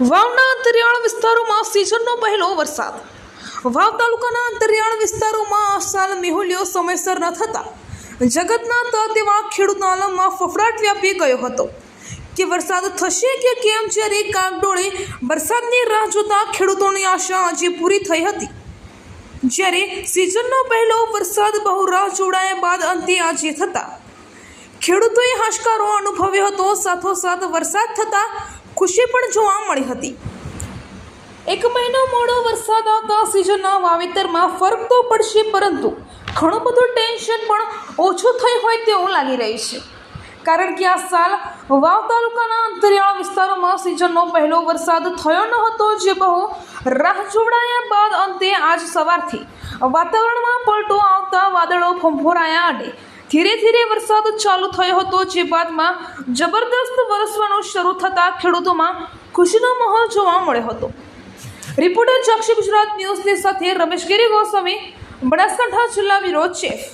વાવના અંતરિયાળ વિસ્તારોમાં સિઝનનો પહેલો વરસાદ. વાવ તાલુકાના અંતરિયાળ વિસ્તારોમાં આ સાલ મેહુલ્યો સમયસર ન થતા જગતના ત તેવા ખેડૂતના આલમમાં ફફડાટ વ્યાપી ગયો હતો. કે વરસાદ થશે કે કેમ જ્યારે કાગડોળે વરસાદની રાહ જોતા ખેડૂતોની આશા આજે પૂરી થઈ હતી. જ્યારે સિઝનનો પહેલો વરસાદ બહુ રાહ જોડાયા બાદ અંતે આજે થતા. ખેડૂતોએ હાશકારો અનુભવ્યો હતો, સાથોસાથ વરસાદ થતાં ખુશી પણ જોવા મળી હતી. એક મહિનો મોડો વરસાદ આવતા સિઝનના વાવેતરમાં ફરક તો પડશે, પરંતુ ઘણું બધું ટેન્શન પણ ઓછું થઈ હોય તેવું લાગી રહ્યું છે. કારણ કે આ સાલ વાવ તાલુકાના અંતરિયાળ વિસ્તારોમાં સિઝનનો પહેલો વરસાદ થયો ન હતો જે બહુ રાહ જોવડાયા બાદ અંતે આજ સવારથી વાતાવરણમાં પલટો આવતા વાદળો ફંફોરાયા અને ધીરે ધીરે વરસાદ ચાલુ થયો હતો, જે બાદમાં જબરદસ્ત વરસવાનું શરૂ થતાં ખેડૂતોમાં ખુશીનો માહોલ જોવા મળ્યો હતો. રિપોર્ટર ચક્ષી ગુજરાત ન્યૂઝની સાથે રમેશ ગિરી ગોસ્વામી, બનાસકાંઠા જિલ્લા વિરોધ ચીફ